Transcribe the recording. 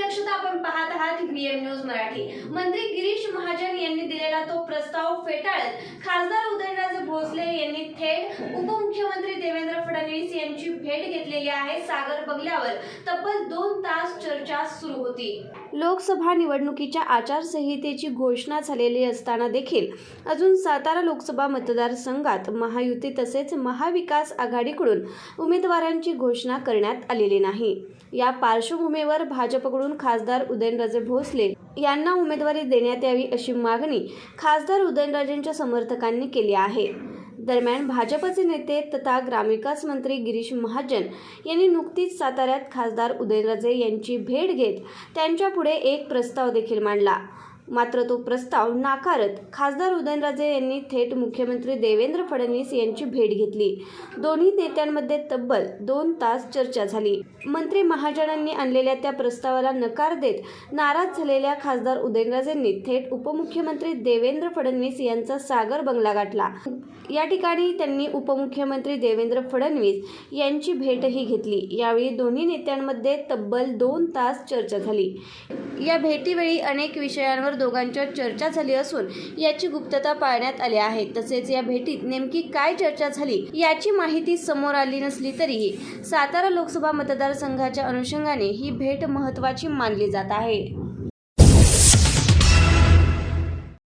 दक्षता आपण पाहत आहात व्हीएम न्यूज मराठी. मंत्री गिरीश महाजन यांनी दिलेला तो प्रस्ताव फेटाळत खासदार उदयनराजे भोसले यांनी थेट उपमुख्यमंत्री देवेंद्र फडणवीस यांची भेट घेतलेली आहे सागर बंगल्यावर. तब्बल दोन तास चर्चा सुरू होती. लोकसभा निवडणुकीच्या आचारसंहितेची घोषणा झालेली असताना देखील अजून सातारा लोकसभा मतदारसंघात महायुती तसेच महाविकास आघाडीकडून उमेदवारांची घोषणा करण्यात आलेली नाही. या पार्श्वभूमीवर भाजपकडून खासदार उदयनराजे भोसले यांना उमेदवारी देण्यात यावी अशी मागणी खासदार उदयनराजेंच्या समर्थकांनी केली आहे. दरम्यान भाजपचे नेते तथा ग्रामविकास मंत्री गिरीश महाजन यांनी नुकतीच साताऱ्यात खासदार उदयनराजे यांची भेट घेत त्यांच्यापुढे एक प्रस्ताव देखील मांडला. मात्र तो प्रस्ताव नाकारत खासदार उदयनराजे यांनी थेट मुख्यमंत्री देवेंद्र फडणवीस यांची भेट घेतली. दोन्ही नेत्यांमध्ये तब्बल दोन तास चर्चा झाली. मंत्री महाजनांनी आणलेल्या त्या प्रस्तावाला नकार देत नाराज झालेल्या खासदार उदयनराजेंनी थेट उपमुख्यमंत्री देवेंद्र फडणवीस यांचा सागर बंगला गाठला. या ठिकाणी त्यांनी उपमुख्यमंत्री देवेंद्र फडणवीस यांची भेटही घेतली. यावेळी दोन्ही नेत्यांमध्ये तब्बल दोन तास चर्चा झाली. या भेटीवेळी अनेक विषयांवर दोघांच्या चर्चा झाली असून याची गुप्तता पाळण्यात आली आहे. तसेच या भेटीत नेमकी काय चर्चा झाली याची माहिती समोर आली नसली तरीही सातारा लोकसभा मतदारसंघाच्या अनुषंगाने ही भेट महत्त्वाची मानली जात आहे.